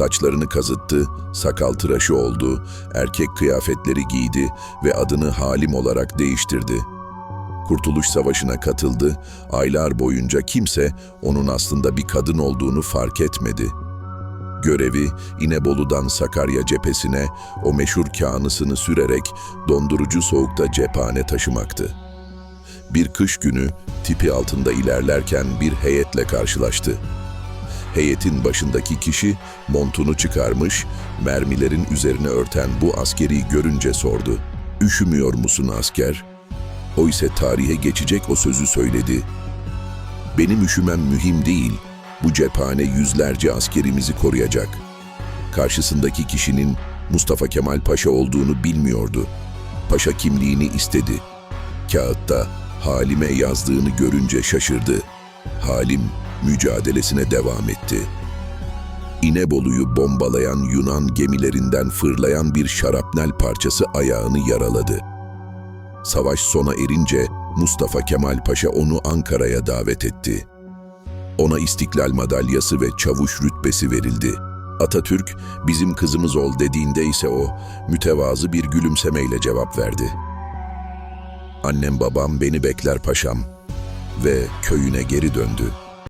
Saçlarını kazıttı, sakal tıraşı oldu, erkek kıyafetleri giydi ve adını Halim olarak değiştirdi. Kurtuluş Savaşı'na katıldı, aylar boyunca kimse onun aslında bir kadın olduğunu fark etmedi. Görevi İnebolu'dan Sakarya cephesine o meşhur kağnısını sürerek dondurucu soğukta cephane taşımaktı. Bir kış günü tipi altında ilerlerken bir heyetle karşılaştı. Heyetin başındaki kişi montunu çıkarmış, mermilerin üzerine örten bu askeri görünce sordu. Üşümüyor musun asker? O ise tarihe geçecek o sözü söyledi. Benim üşümem mühim değil, bu cephane yüzlerce askerimizi koruyacak. Karşısındaki kişinin Mustafa Kemal Paşa olduğunu bilmiyordu. Paşa kimliğini istedi. Kağıtta Halim'e yazdığını görünce şaşırdı. Halim mücadelesine devam etti. İnebolu'yu bombalayan Yunan gemilerinden fırlayan bir şarapnel parçası ayağını yaraladı. Savaş sona erince Mustafa Kemal Paşa onu Ankara'ya davet etti. Ona İstiklal Madalyası ve çavuş rütbesi verildi. Atatürk, bizim kızımız ol dediğinde ise o, mütevazı bir gülümsemeyle cevap verdi. Annem babam beni bekler paşam ve köyüne geri döndü.